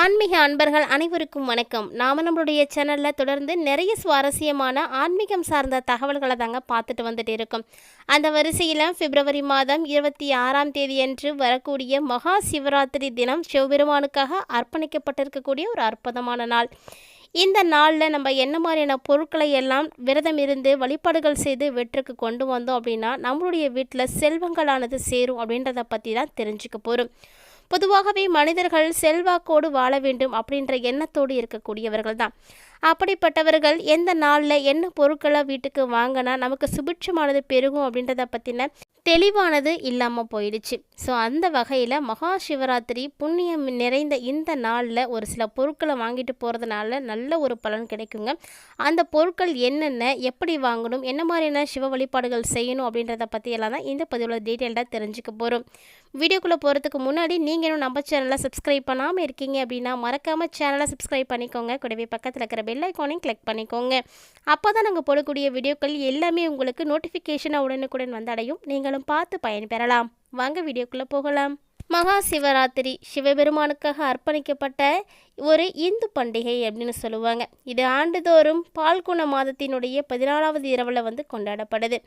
ஆன்மீக அன்பர்கள் அனைவருக்கும் வணக்கம். நாம நம்மளுடைய சேனலில் தொடர்ந்து நிறைய சுவாரஸ்யமான ஆன்மீகம் சார்ந்த தகவல்களை தாங்க பார்த்துட்டு வந்துட்டு இருக்கோம். அந்த வரிசையில் பிப்ரவரி மாதம் இருபத்தி ஆறாம் தேதியன்று வரக்கூடிய மகா சிவராத்திரி தினம் சிவபெருமானுக்காக அர்ப்பணிக்கப்பட்டிருக்கக்கூடிய ஒரு அற்புதமான நாள். இந்த நாளில் நம்ம என்ன மாதிரியான பொருட்களை எல்லாம் விரதம் இருந்து வழிபாடுகள் செய்து வெற்றுக்கு கொண்டு வந்தோம் அப்படின்னா நம்மளுடைய வீட்டில் செல்வங்களானது சேரும் அப்படின்றத பற்றி தான் தெரிஞ்சுக்க போகிறோம் பொதுவாகவே மனிதர்கள் செல்வாக்கோடு வாழ வேண்டும் அப்படின்ற எண்ணத்தோடு இருக்கக்கூடியவர்கள் தான் அப்படிப்பட்டவர்கள் எந்த நாளில் என்ன பொருட்களை வீட்டுக்கு வாங்கினா நமக்கு சுபிட்சமானது பெருகும் அப்படின்றத பற்றின தெளிவானது இல்லாமல் போயிடுச்சு. ஸோ அந்த வகையில் மகா சிவராத்திரி புண்ணியம் நிறைந்த இந்த நாளில் ஒரு சில பொருட்களை வாங்கிட்டு போகிறதுனால நல்ல ஒரு பலன் கிடைக்குங்க. அந்த பொருட்கள் என்னென்ன எப்படி வாங்கணும் என்ன மாதிரியான சிவ வழிபாடுகள் செய்யணும் அப்படின்றத பற்றியெல்லாம் தான் இந்த பதிவில் டீட்டெயில்டாக தெரிஞ்சுக்க போகிறோம் வீடியோக்குள்ளே போகிறதுக்கு முன்னாடி நீங்கள் இன்னும் நம்ம சேனலை சப்ஸ்கிரைப் பண்ணாமல் இருக்கீங்க அப்படின்னா மறக்காமல் சேனலை சப்ஸ்கிரைப் பண்ணிக்கோங்க. கூடவே பக்கத்தில் இருக்கிற பெல் ஐக்கானையும் கிளிக் பண்ணிக்கோங்க. அப்போ தான் நாங்கள் போடக்கூடிய வீடியோக்கள் எல்லாமே உங்களுக்கு நோட்டிஃபிகேஷனாக உடனுக்குடன் வந்தடையும். நீங்களும் பார்த்து பயன்பெறலாம். வாங்க வீடியோக்குள்ளே போகலாம். மகா சிவராத்திரி சிவபெருமானுக்காக அர்ப்பணிக்கப்பட்ட ஒரு இந்து பண்டிகை அப்படின்னு சொல்லுவாங்க. இது ஆண்டுதோறும் பால்குண மாதத்தினுடைய பதினாலாவது இரவில் வந்து கொண்டாடப்படுது.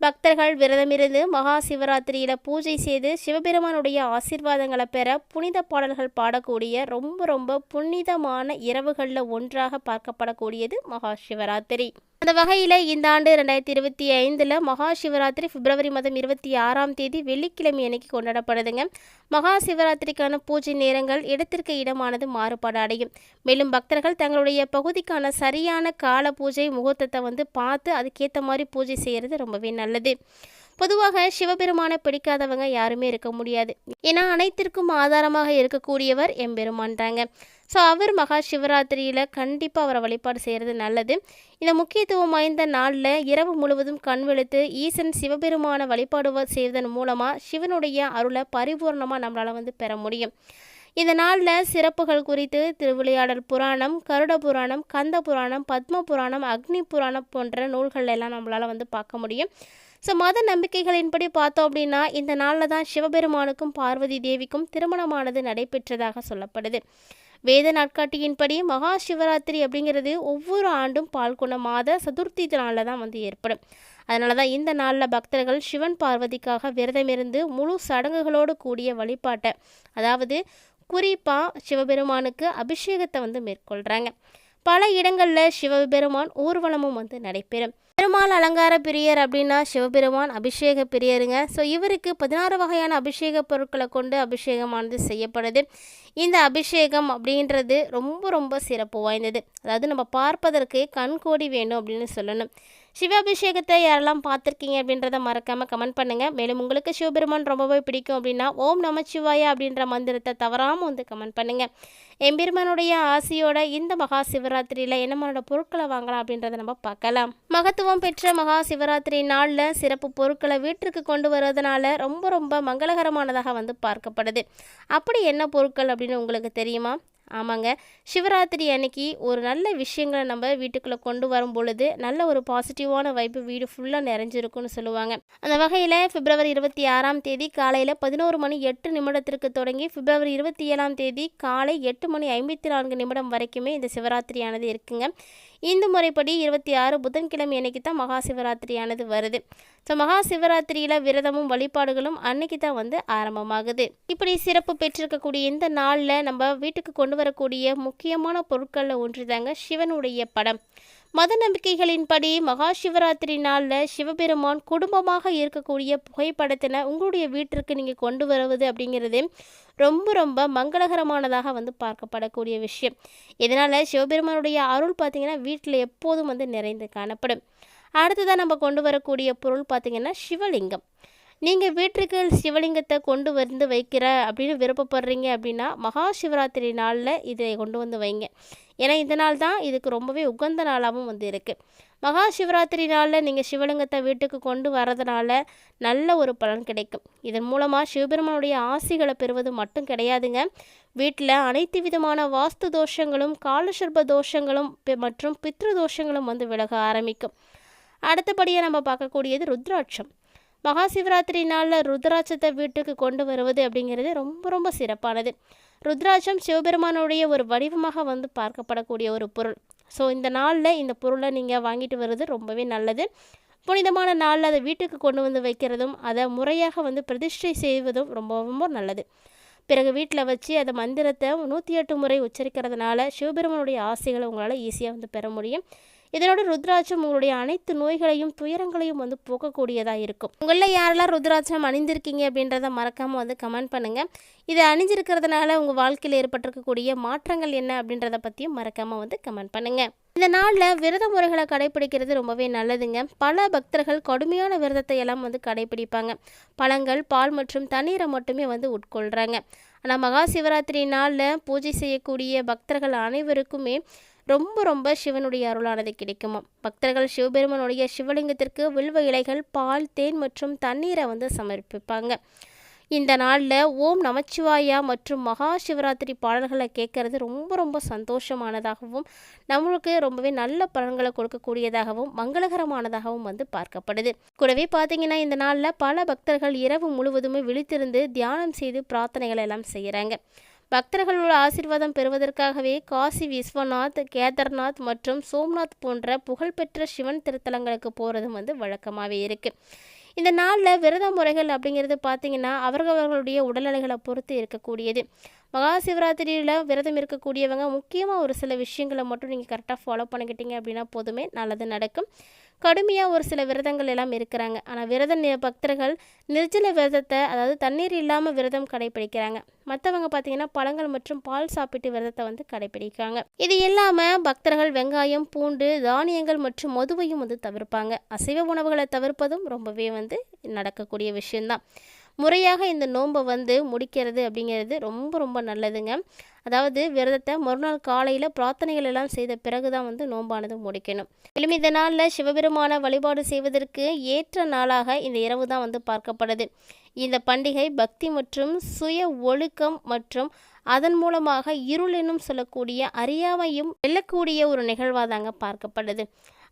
பக்தர்கள் விரதமிருந்து மகா சிவராத்திரியில் பூஜை செய்து சிவபெருமானுடைய ஆசீர்வாதங்களை பெற புனித பாடல்கள் பாடக்கூடிய ரொம்ப ரொம்ப புனிதமான இரவுகளில் ஒன்றாக பார்க்கப்படக்கூடியது மகா சிவராத்திரி. அந்த வகையில் இந்த ஆண்டு ரெண்டாயிரத்தி இருபத்தி ஐந்தில் மகா சிவராத்திரி பிப்ரவரி மாதம் இருபத்தி ஆறாம் தேதி வெள்ளிக்கிழமை அன்னைக்கு கொண்டாடப்படுதுங்க. மகா சிவராத்திரிக்கான பூஜை நேரங்கள் இடத்திற்கு இடமானது மாறுபாடு அடையும். மேலும் பக்தர்கள் தங்களுடைய பகுதிக்கான சரியான கால பூஜை முகூர்த்தத்தை வந்து பார்த்து அதுக்கேற்ற மாதிரி பூஜை செய்கிறது ரொம்பவே நல்லது. பொதுவாக சிவபெருமானை பிடிக்காதவங்க யாருமே இருக்க முடியாது. ஏன்னா அனைத்திற்கும் ஆதாரமாக இருக்கக்கூடியவர் எம்பெருமான் தாங்க ஸோ அவர் மகா சிவராத்திரியில் கண்டிப்பாக அவரை வழிபாடு செய்கிறது நல்லது. இந்த முக்கியத்துவம் வாய்ந்த நாளில் இரவு முழுவதும் கண் விழுத்து ஈசன் சிவபெருமான வழிபாடு செய்வதன் மூலமாக சிவனுடைய அருளை பரிபூர்ணமாக நம்மளால் வந்து பெற முடியும். இந்த நாளில் சிறப்புகள் குறித்து திருவிளையாடல் புராணம் கருட புராணம் கந்த புராணம் பத்ம புராணம் அக்னி புராணம் போன்ற நூல்கள் எல்லாம் நம்மளால் வந்து பார்க்க முடியும். ஸோ மத நம்பிக்கைகளின்படி பார்த்தோம் அப்படின்னா இந்த நாளில் தான் சிவபெருமானுக்கும் பார்வதி தேவிக்கும் திருமணமானது நடைபெற்றதாக சொல்லப்படுது. வேத நாட்காட்டியின்படி மகா சிவராத்திரி அப்படிங்கிறது ஒவ்வொரு ஆண்டும் பால்குண மாத சதுர்த்தி நாளில் தான் வந்து ஏற்படும். அதனால தான் இந்த நாளில் பக்தர்கள் சிவன் பார்வதிக்காக விரதமிருந்து முழு சடங்குகளோடு கூடிய வழிபாட்டை அதாவது குறிப்பாக சிவபெருமானுக்கு அபிஷேகத்தை வந்து மேற்கொள்கிறாங்க பல இடங்களில் சிவபெருமான் ஊர்வலமும் வந்து நடைபெறும். பெருமாள் அலங்கார பிரியர் அப்படின்னா சிவபெருமான் அபிஷேக பிரியருங்க. ஸோ இவருக்கு பதினாறு வகையான அபிஷேக பொருட்களை கொண்டு அபிஷேகமானது செய்யப்படுது. இந்த அபிஷேகம் அப்படின்றது ரொம்ப ரொம்ப சிறப்பு வாய்ந்தது. அதாவது நம்ம பார்ப்பதற்கு கண்கோடி வேணும் அப்படின்னு சொல்லணும். சிவாபிஷேகத்தை யாரெல்லாம் பார்த்துருக்கீங்க அப்படின்றத மறக்காமல் கமெண்ட் பண்ணுங்கள் மேலும் உங்களுக்கு சிவபெருமான் ரொம்பவே பிடிக்கும் அப்படின்னா ஓம் நமச்சிவாயா அப்படின்ற மந்திரத்தை தவறாமல் வந்து கமெண்ட் பண்ணுங்கள் எம்பெருமானுடைய ஆசையோட இந்த மகா சிவராத்திரியில் என்ன மாதிரியான பொருட்களை வாங்கலாம் அப்படின்றத நம்ம பார்க்கலாம். மகத்துவம் பெற்ற மகா சிவராத்திரி நாளில் சிறப்பு பொருட்களை வீட்டிற்கு கொண்டு வருவதனால ரொம்ப ரொம்ப மங்களகரமானதாக வந்து பார்க்கப்படுது. அப்படி என்ன பொருட்கள் அப்படின்னு உங்களுக்கு தெரியுமா? ஆமாங்க. சிவராத்திரி அன்னைக்கு ஒரு நல்ல விஷயங்களை நம்ம வீட்டுக்குள்ளே கொண்டு வரும் பொழுது நல்ல ஒரு பாசிட்டிவான வைப்பு வீடு ஃபுல்லாக நிறைஞ்சிருக்கும்னு சொல்லுவாங்க. அந்த வகையில் பிப்ரவரி இருபத்தி ஆறாம் தேதி காலையில் பதினோரு மணி எட்டு நிமிடத்திற்கு தொடங்கி பிப்ரவரி இருபத்தி ஏழாம் தேதி காலை எட்டு மணி ஐம்பத்தி நான்கு நிமிடம் வரைக்குமே இந்த சிவராத்திரியானது இருக்குங்க. இந்து முறைப்படி இருபத்தி ஆறு புதன்கிழமை அன்னைக்கு தான் மகா சிவராத்திரியானது வருது. ஸோ மகா சிவராத்திரியில் விரதமும் வழிபாடுகளும் அன்னைக்கு தான் வந்து ஆரம்பமாகுது. இப்படி சிறப்பு பெற்றிருக்கக்கூடிய இந்த நாளில் நம்ம வீட்டுக்கு கொண்டு வரக்கூடிய முக்கியமான பொருட்களில் ஒன்று தாங்க சிவனுடைய படம். மத நம்பிக்கைகளின்படி மகா சிவராத்திரி நாளில் சிவபெருமான் குடும்பமாக இருக்கக்கூடிய புகைப்படத்தினை உங்களுடைய வீட்டிற்கு நீங்கள் கொண்டு வருவது அப்படிங்கிறது ரொம்ப ரொம்ப மங்களகரமானதாக வந்து பார்க்கப்படக்கூடிய விஷயம். இதனால் சிவபெருமானுடைய அருள் பார்த்திங்கன்னா வீட்டில் எப்போதும் வந்து நிறைந்து காணப்படும். அடுத்ததாக நம்ம கொண்டு வரக்கூடிய பொருள் பார்த்திங்கன்னா சிவலிங்கம். நீங்கள் வீட்டுக்கு சிவலிங்கத்தை கொண்டு வந்து வைக்கிற அப்படின்னு விருப்பப்படுறீங்க அப்படின்னா மகா சிவராத்திரி நாளில் இதை கொண்டு வந்து வைங்க. ஏன்னா இந்த நாள் தான் இதுக்கு ரொம்பவே உகந்த நாளாகவும் வந்து இருக்குது மகா சிவராத்திரி நாளில் நீங்கள் சிவலிங்கத்தை வீட்டுக்கு கொண்டு வரதுனால நல்ல ஒரு பலன் கிடைக்கும். இதன் மூலமாக சிவபெருமானுடைய ஆசிகளை பெறுவது மட்டும் கிடையாதுங்க. வீட்டில் அனைத்து விதமான வாஸ்து தோஷங்களும் காலசர்ப தோஷங்களும் மற்றும் பித்ரு தோஷங்களும் வந்து விலக ஆரம்பிக்கும். அடுத்தபடியாக நம்ம பார்க்கக்கூடியது ருத்ராட்சம். மகா சிவராத்திரி நாளில் ருத்ராட்சத்தை வீட்டுக்கு கொண்டு வருவது அப்படிங்கிறது ரொம்ப ரொம்ப சிறப்பானது. ருத்ராட்சம் சிவபெருமானுடைய ஒரு வடிவமாக வந்து பார்க்கப்படக்கூடிய ஒரு பொருள். ஸோ இந்த நாளில் இந்த பொருளை நீங்கள் வாங்கிட்டு வர்றது ரொம்பவே நல்லது. புனிதமான நாளில் அதை வீட்டுக்கு கொண்டு வந்து வைக்கிறதும் அதை முறையாக வந்து பிரதிஷ்டை செய்வதும் ரொம்ப ரொம்ப நல்லது. பிறகு வீட்டில் வச்சு அந்த மந்திரத்தை நூற்றி எட்டு முறை உச்சரிக்கிறதுனால சிவபெருமானுடைய ஆசைகளை உங்களால் ஈஸியாக வந்து பெற முடியும். இதனோட ருத்ராட்சம் உங்களுடைய அனைத்து நோய்களையும் துயரங்களையும் வந்து போக்கக்கூடியதாக இருக்கும். உங்களில் யாரெல்லாம் ருத்ராட்சம் அணிந்திருக்கீங்க அப்படின்றத மறக்காமல் வந்து கமெண்ட் பண்ணுங்கள் இதை அணிஞ்சிருக்கிறதுனால உங்கள் வாழ்க்கையில் ஏற்பட்டிருக்கக்கூடிய மாற்றங்கள் என்ன அப்படின்றத பற்றியும் மறக்காமல் வந்து கமெண்ட் பண்ணுங்கள் இந்த நாளில் விரத முறைகளை கடைபிடிக்கிறது ரொம்பவே நல்லதுங்க. பல பக்தர்கள் கடுமையான விரதத்தை எல்லாம் வந்து கடைபிடிப்பாங்க. பழங்கள் பால் மற்றும் தண்ணீரை மட்டுமே வந்து உட்கொள்கிறாங்க ஆனால் மகா சிவராத்திரி நாளில் பூஜை செய்யக்கூடிய பக்தர்கள் அனைவருக்குமே ரொம்ப ரொம்ப சிவனுடைய அருளானது கிடைக்குமா? பக்தர்கள் சிவபெருமனுடைய சிவலிங்கத்திற்கு வில்வ இலைகள் பால் தேன் மற்றும் தண்ணீரை வந்து சமர்ப்பிப்பாங்க. இந்த நாளில் ஓம் நமச்சிவாயா மற்றும் மகா சிவராத்திரி பாடல்களை கேட்கறது ரொம்ப ரொம்ப சந்தோஷமானதாகவும் நம்மளுக்கு ரொம்பவே நல்ல பலன்களை கொடுக்கக்கூடியதாகவும் மங்களகரமானதாகவும் வந்து பார்க்கப்படுது. கூடவே பார்த்தீங்கன்னா இந்த நாளில் பல பக்தர்கள் இரவு முழுவதுமே விழித்திருந்து தியானம் செய்து பிரார்த்தனைகள் எல்லாம் செய்கிறாங்க பக்தர்களோட ஆசிர்வாதம் பெறுவதற்காகவே காசி விஸ்வநாத் கேதார்நாத் மற்றும் சோம்நாத் போன்ற புகழ்பெற்ற சிவன் திருத்தலங்களுக்கு போகிறதும் வந்து வழக்கமாகவே இருக்குது இந்த நாளில் விரத முறைகள் அப்படிங்கிறது பார்த்திங்கன்னா அவர்களுடைய உடல்நிலைகளை பொறுத்து இருக்கக்கூடியது. மகா சிவராத்திரியில் விரதம் இருக்கக்கூடியவங்க முக்கியமாக ஒரு சில விஷயங்களை மட்டும் நீங்கள் கரெக்டாக ஃபாலோ பண்ணிக்கிட்டீங்க அப்படின்னா போதுமே நல்லது நடக்கும். கடுமையாக ஒரு சில விரதங்கள் எல்லாம் இருக்கிறாங்க. ஆனால் விரத பக்தர்கள் நிர்ஜல விரதத்தை அதாவது தண்ணீர் இல்லாமல் விரதம் கடைபிடிக்கிறாங்க. மற்றவங்க பார்த்தீங்கன்னா பழங்கள் மற்றும் பால் சாப்பிட்டு விரதத்தை வந்து கடைபிடிக்காங்க இது இல்லாமல் பக்தர்கள் வெங்காயம் பூண்டு தானியங்கள் மற்றும் மதுவையும் வந்து தவிர்ப்பாங்க. அசைவ உணவுகளை தவிர்ப்பதும் ரொம்பவே வந்து நடக்கக்கூடிய விஷயம்தான். முறையாக இந்த நோன்பை வந்து முடிக்கிறது அப்படிங்கிறது ரொம்ப ரொம்ப நல்லதுங்க. அதாவது விரதத்தை மறுநாள் காலையில் பிரார்த்தனைகள் எல்லாம் செய்த பிறகு தான் வந்து நோன்பானது முடிக்கணும். மேலும் இந்த நாளில் சிவபெருமான வழிபாடு செய்வதற்கு ஏற்ற நாளாக இந்த இரவு தான் வந்து பார்க்கப்படுது. இந்த பண்டிகை பக்தி மற்றும் சுய ஒழுக்கம் மற்றும் அதன் மூலமாக இருள் என்னும் சொல்லக்கூடிய அறியாமையும் வெல்லக்கூடிய ஒரு நிகழ்வாக தாங்க பார்க்கப்படுது.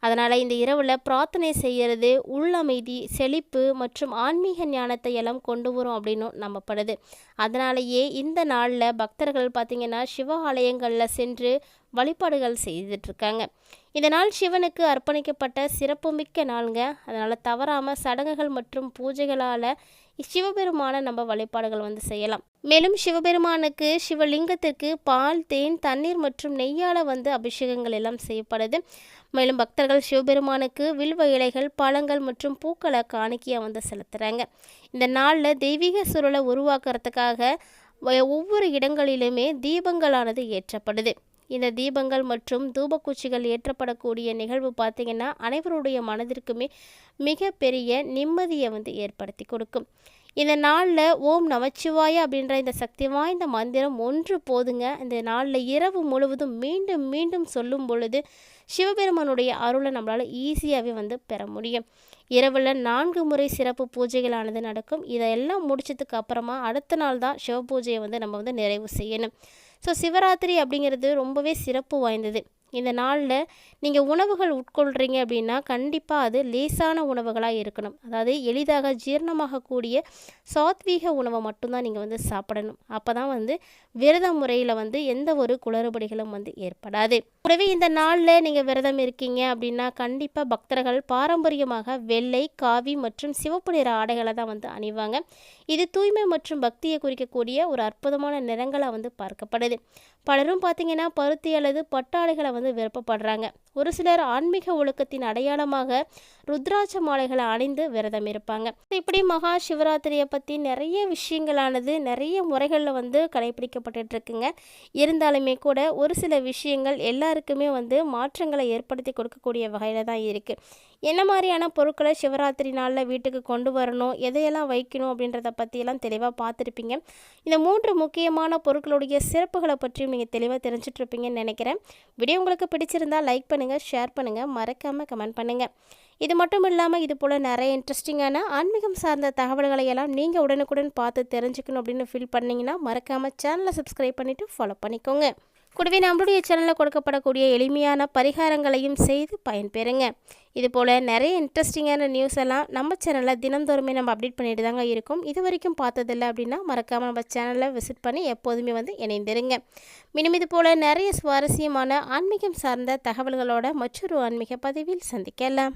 அதனால் இந்த இரவில் பிரார்த்தனை செய்கிறது உள்ளமைதி செழிப்பு மற்றும் ஆன்மீக ஞானத்தை எல்லாம் கொண்டு வரும் அப்படின்னு நம்பப்படுது. அதனாலேயே இந்த நாளில் பக்தர்கள் பார்த்திங்கன்னா சிவ ஆலயங்களில் சென்று வழிபாடுகள் செய்துட்ருக்காங்க இந்த நாள் சிவனுக்கு அர்ப்பணிக்கப்பட்ட சிறப்புமிக்க நாளுங்க. அதனால் தவறாமல் சடங்குகள் மற்றும் பூஜைகளால் சிவபெருமான நம்ம வழிபாடுகள் வந்து செய்யலாம். மேலும் சிவபெருமானுக்கு சிவலிங்கத்திற்கு பால் தேன் தண்ணீர் மற்றும் நெய்யால் வந்து அபிஷேகங்கள் எல்லாம் செய்யப்படுது. மேலும் பக்தர்கள் சிவபெருமானுக்கு வில்வ இலைகள் பழங்கள் மற்றும் பூக்களை காணிக்கையாக வந்து செலுத்துகிறாங்க இந்த நாளில் தெய்வீக சுருளை உருவாக்குறதுக்காக ஒவ்வொரு இடங்களிலுமே தீபங்களானது ஏற்றப்படுது. இந்த தீபங்கள் மற்றும் தூபக்குச்சிகள் ஏற்றப்படக்கூடிய நிகழ்வு பார்த்திங்கன்னா அனைவருடைய மனதிற்குமே மிகப்பெரிய நிம்மதியை வந்து ஏற்படுத்தி கொடுக்கும். இந்த நாளில் ஓம் நமச்சிவாய அப்படின்ற இந்த சக்தி வாய்ந்த மந்திரம் ஒன்று போதுங்க. இந்த நாளில் இரவு முழுவதும் மீண்டும் மீண்டும் சொல்லும் பொழுது சிவபெருமானுடைய அருளை நம்மளால் ஈஸியாகவே வந்து பெற முடியும். இரவில் நான்கு முறை சிறப்பு பூஜைகளானது நடக்கும். இதையெல்லாம் முடிச்சதுக்கு அப்புறமா அடுத்த நாள் தான் சிவ பூஜையை வந்து நம்ம வந்து நிறைவு செய்யணும். ஸோ சிவராத்திரி அப்படிங்கிறது ரொம்பவே சிறப்பு வாய்ந்தது. இந்த நாளில் நீங்கள் உணவுகள் உட்கொள்கிறீங்க அப்படின்னா கண்டிப்பாக அது லேசான உணவுகளாக இருக்கணும். அதாவது எளிதாக ஜீரணமாகக்கூடிய சாத்வீக உணவை மட்டும்தான் நீங்கள் வந்து சாப்பிடணும். அப்போ தான் வந்து விரத முறையில் வந்து எந்த ஒரு குளறுபடிகளும் வந்து ஏற்படாது. கூடவே இந்த நாளில் நீங்கள் விரதம் இருக்கீங்க அப்படின்னா கண்டிப்பாக பக்தர்கள் பாரம்பரியமாக வெள்ளை காவி மற்றும் சிவப்பு நிற ஆடைகளை தான் வந்து அணிவாங்க. இது தூய்மை மற்றும் பக்தியை குறிக்கக்கூடிய ஒரு அற்புதமான நிறங்களாக வந்து பார்க்கப்படுது. பலரும் பார்த்திங்கன்னா பருத்தி அல்லது பட்டாடைகளை வந்து விருப்பப்படுறாங்க. ஒரு சிலர் ஆன்மீக ஒழுக்கத்தின் அடையாளமாக ருத்ராட்ச மாலைகளை அணிந்து விரதம் இருப்பாங்க. இப்படி மகா சிவராத்திரியை பற்றி நிறைய விஷயங்களானது நிறைய முறைகளில் வந்து கடைபிடிக்கப்பட்டு இருக்குங்க. இருந்தாலுமே கூட ஒரு சில விஷயங்கள் எல்லாருக்குமே வந்து மாற்றங்களை ஏற்படுத்தி கொடுக்கக்கூடிய வகையில் தான் இருக்குது என்ன மாதிரியான பொருட்களை சிவராத்திரி நாளில் வீட்டுக்கு கொண்டு வரணும் எதையெல்லாம் வைக்கணும் அப்படின்றத பற்றியெல்லாம் தெளிவாக பார்த்துருப்பீங்க. இந்த மூன்று முக்கியமான பொருட்களுடைய சிறப்புகளை பற்றியும் நீங்கள் தெளிவாக தெரிஞ்சிட்ருப்பீங்கன்னு நினைக்கிறேன். வீடியோ உங்களுக்கு பிடிச்சிருந்தால் லைக் பண்ணுங்கள் ஷேர் பண்ணுங்கள் மறக்காமல் கமெண்ட் பண்ணுங்கள் இது மட்டும் இல்லாமல் இது போல் நிறைய இன்ட்ரெஸ்டிங்கான ஆன்மீகம் சார்ந்த தகவல்களை எல்லாம் நீங்கள் உடனுக்குடன் பார்த்து தெரிஞ்சுக்கணும் அப்படின்னு ஃபீல் பண்ணிங்கன்னா மறக்காமல் சேனலை சப்ஸ்கிரைப் பண்ணிவிட்டு ஃபாலோ பண்ணிக்கோங்க. கூடவே நம்மளுடைய சேனலில் கொடுக்கப்படக்கூடிய எளிமையான பரிகாரங்களையும் செய்து பயன்பெறுங்க. இது போல் நிறைய இன்ட்ரெஸ்டிங்கான நியூஸ் எல்லாம் நம்ம சேனலில் தினந்தோறுமே நம்ம அப்டேட் பண்ணிட்டு தாங்க இருக்கும். இது வரைக்கும் பார்த்ததில்ல அப்படின்னா மறக்காமல் நம்ம சேனலை விசிட் பண்ணி எப்போதுமே வந்து இணைந்திருங்க. மினிம் இது போல் நிறைய சுவாரஸ்யமான ஆன்மீகம் சார்ந்த தகவல்களோட மற்றொரு ஆன்மீக பதிவில் சந்திக்கலாம்.